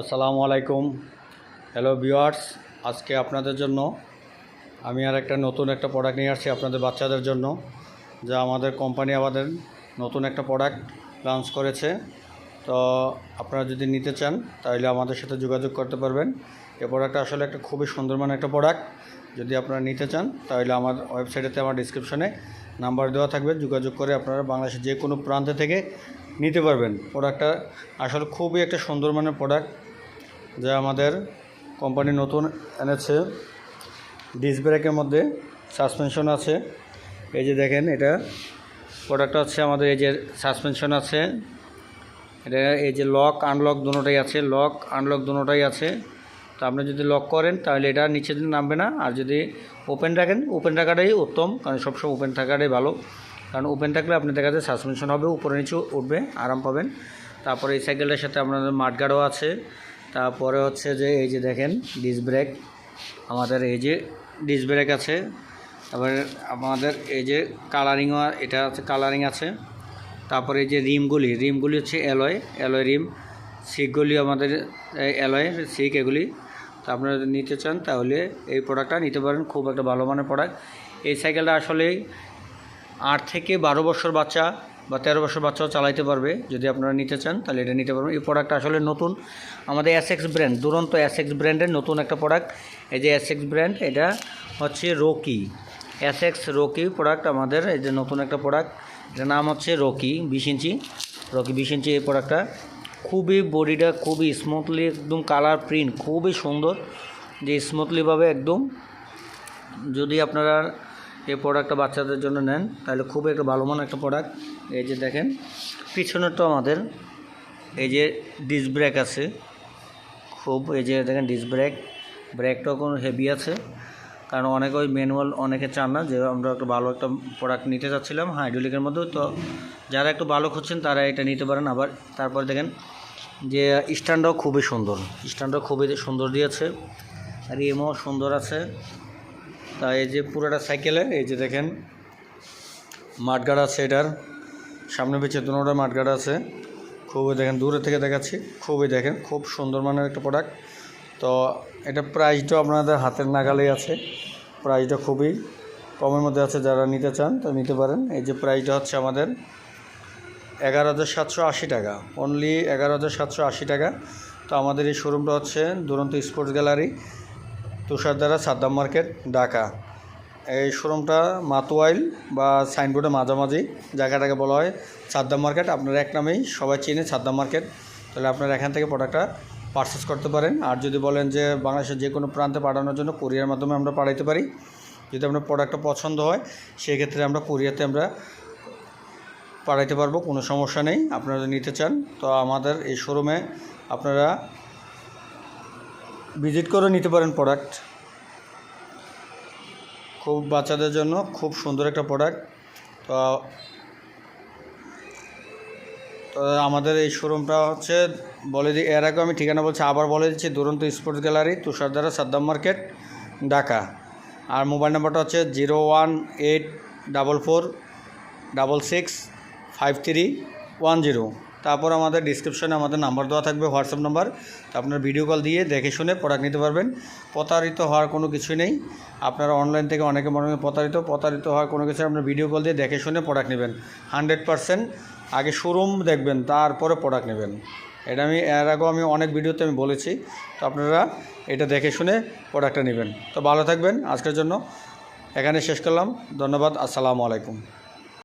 আসসালামু আলাইকুম। Hello viewers আজকে আপনাদের জন্য আমি আর একটা নতুন একটা প্রোডাক্ট নিয়ে আসছি আপনাদের বাচ্চাদের জন্য, যা আমাদের কোম্পানি আমাদের নতুন একটা প্রোডাক্ট লঞ্চ করেছে। তো আপনারা যদি নিতে চান, তাহলে আমাদের সাথে যোগাযোগ করতে পারবেন। এই প্রোডাক্টটা আসলে একটা খুবই সুন্দর মানে একটা প্রোডাক্ট যদি আপনারা নিতে চান, তাহলে আমার ওয়েবসাইটেতে আমার ডিসক্রিপশনে নাম্বার দেওয়া থাকবে। যোগাযোগ করে আপনারা বাংলাদেশের যে কোনো প্রান্ত থেকে নিতে পারবেন। প্রোডাক্টটা আসলে খুবই একটা সুন্দর মানের প্রোডাক্ট যা আমাদের কোম্পানি নতুন এনেছে। ডিস্ক ব্রেকের মধ্যে সাসপেনশন আছে। এই যে দেখেন, এটা প্রোডাক্টটা হচ্ছে আমাদের এই যে সাসপেনশন আছে। এটা এই যে লক আনলক দুটোটাই আছে। লক আনলক দুটোটাই আছে। তো আপনি যদি লক করেন, তাহলে এটা নিচে নামবে না। আর যদি ওপেন রাখেন ওপেন রাখাটাই উত্তম, কারণ সবসময় ওপেন থাকাটাই ভালো। কারণ ওপেন থাকলে আপনি দেখা যায় সাসপেনশন হবে, উপরে নিচে উঠবে, আরাম পাবেন। তারপরে এই সাইকেলটার সাথে আপনাদের মাঠগাড়ও আছে। তারপরে হচ্ছে যে এই যে দেখেন ডিস ব্রেক আমাদের এই যে ডিস ব্রেক আছে, তারপরে আমাদের এই যে কালারিংও এটা আছে কালারিং আছে, তারপরে এই যে রিমগুলি রিমগুলি হচ্ছে অ্যালয় অ্যালয় রিম সিকগুলি আমাদের অ্যালয় সিক এগুলি, তো আপনারা যদি নিতে চান তাহলে এই প্রোডাক্টটা নিতে পারেন, খুব একটা ভালো মানের প্রোডাক্ট এই সাইকেলটা আসলে আট থেকে বারো বছর বাচ্চা বা তেরো বছর বাচ্চাও চালাইতে পারবে, যদি আপনারা নিতে চান, তাহলে এটা নিতে পারবেন। এই প্রোডাক্টটা আসলে নতুন। আমাদের এসএক্স ব্র্যান্ড দুরন্ত এসএক্স ব্র্যান্ডের নতুন একটা প্রোডাক্ট এই যে এসএক্স ব্র্যান্ড এটা হচ্ছে রকি এসএক্স রকি প্রোডাক্ট আমাদের, এই যে নতুন একটা প্রোডাক্ট এটার নাম হচ্ছে রকি বিশ ইঞ্চি। রকি বিশ ইঞ্চি এই প্রোডাক্টটা খুবই বডিটা খুবই স্মুথলি একদম কালার প্রিন্ট খুবই সুন্দর। যে স্মুথলিভাবে একদম যদি আপনারা এই প্রোডাক্টটা বাচ্চাদের জন্য নেন, তাহলে খুবই একটা ভালো মানের একটা প্রোডাক্ট এই যে দেখেন, পিছনেরটা আমাদের, এই যে ডিস্ক ব্রেক আছে। খুব, এই যে দেখেন ডিস্ক ব্রেক ব্রেকটাও কোনো হেভি আছে। কারণ অনেকে ওই ম্যানুয়াল অনেকে চান না, যে আমরা একটা ভালো একটা প্রোডাক্ট নিতে চাচ্ছিলাম হাইড্রোলিকের মধ্যে তো যারা একটু ভালো খুঁজছেন, তারা এটা নিতে পারেন। আবার তারপর দেখেন, যে স্ট্যান্ডটাও খুবই সুন্দর। স্ট্যান্ডটাও খুবই সুন্দর দিয়েছে। আর এমও সুন্দর আছে। তা এই যে পুরোটা সাইকেলে এই যে দেখেন, মাঠগাড় এটার। সামনে পিছিয়ে দুটোটা মাঠগাড় আছে। খুবই দেখেন, দূরে থেকে দেখাচ্ছি। খুবই দেখেন, খুব সুন্দর মানের একটা প্রোডাক্ট তো এটা প্রাইসটাও আপনাদের হাতের নাগালেই আছে। প্রাইসটা খুবই কমের মধ্যে আছে, যারা নিতে চান তো নিতে পারেন। এই যে প্রাইসটা হচ্ছে আমাদের এগারো হাজার সাতশো আশি টাকা। অনলি এগারো হাজার সাতশো আশি টাকা। তো আমাদের এই শোরুমটা হচ্ছে Duranta sports gallery Tushardhara Saddam market Dhaka. এই শোরুমটা মাতোয়াইল বা সাইনবোর্ডের মাঝামাঝি। জায়গাটাকে বলা হয় সাদ্দাম মার্কেট। আপনারা এক নামেই সবাই চিনে সাদ্দাম মার্কেট। তাহলে আপনারা এখান থেকে প্রোডাক্টটা পারচেস করতে পারেন। আর যদি বলেন যে বাংলাদেশের যে কোনো প্রান্তে পাঠানোর জন্য কুরিয়ার মাধ্যমে আমরা পাঠাইতে পারি, যদি আপনার প্রোডাক্টটা পছন্দ হয় সেক্ষেত্রে আমরা কুরিয়াতে আমরা পাঠাইতে পারব, কোনো সমস্যা নেই। আপনারা নিতে চান, তো আমাদের এই শোরুমে আপনারা ভিজিট করে নিতে পারেন প্রোডাক্ট খুব বাচ্চাদের জন্য খুব সুন্দর একটা প্রোডাক্ট তো আমাদের এই শোরুমটা হচ্ছে বলে দিই এর আগে আমি ঠিকানা বলছি, আবার বলে দিচ্ছি, Duranta sports gallery Tushardhara Saddam market Dhaka. আর মোবাইল নাম্বারটা হচ্ছে zero one eight double four double six five three one zero তারপর আমাদের ডিসক্রিপশনে আমাদের নাম্বার দেওয়া থাকবে হোয়াটসঅ্যাপ নাম্বার আপনার ভিডিও কল দিয়ে দেখে শুনে প্রোডাক্ট নিতে পারবেন। প্রতারিত হওয়ার কোনো কিছু নেই। আপনারা অনলাইন থেকে অনেকে মনে প্রতারিত প্রতারিত হওয়ার কোনো কিছু আপনার ভিডিও কল দিয়ে দেখে শুনে প্রোডাক্ট নেবেন। হান্ড্রেড পারসেন্ট আগে শোরুম দেখবেন, তারপরে প্রোডাক্ট নেবেন। এটা আমি, এর আগেও আমি অনেক ভিডিওতে আমি বলেছি। তো আপনারা এটা দেখে শুনে প্রোডাক্টটা নেবেন। তো ভালো থাকবেন আজকের জন্য। এখানে শেষ করলাম। ধন্যবাদ। আসসালামু আলাইকুম।